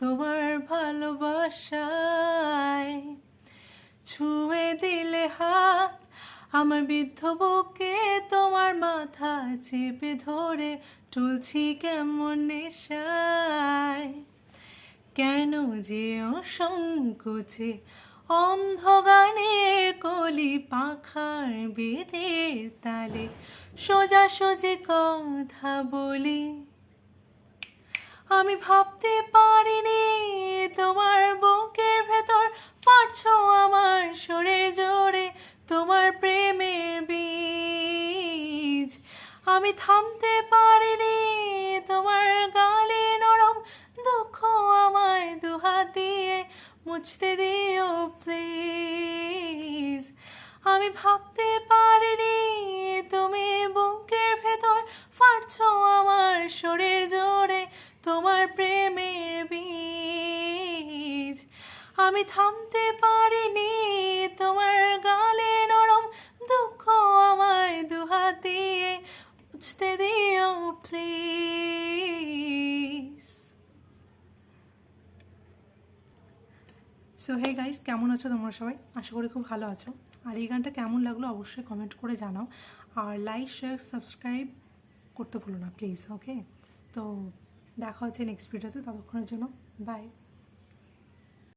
তোমার ভালোবাসায় ছুঁয়ে দিলে হাত আমার বৃদ্ধ বুকে, তোমার মাথা চেপে ধরে টলছি কেমন নেশায়? কেন যে অসংকোচে অন্ধ গানের কলি পাখার বেদের তালে সোজা সোজে কথা বলি। আমি ভাবতে পারিনি তোমার বুকের ভেতর ফাটছো আমার সুরের জোরে, তোমার প্রেমের বীজ। আমি থামতে পারিনি তোমার গালে নরম দুঃখ আমায় দুহাত দিয়ে, মুছতে দিও প্লিজ আমি ভাবতে আমি থামতে পারিনি, তোমার গালে নরম দুঃখ আমায় দুহাত। দিয়ে মুছতে দিও প্লিজ সো হে গাইস কেমন আছো তোমরা সবাই? আশা করি খুব ভালো আছো। আর এই গানটা কেমন লাগল অবশ্যই কমেন্ট করে জানাও। আর লাইক শেয়ার সাবস্ক্রাইব করতে ভুলো না প্লিজ ওকে তো, দেখা হচ্ছে নেক্সট ভিডিওতে ততক্ষণের জন্য বাই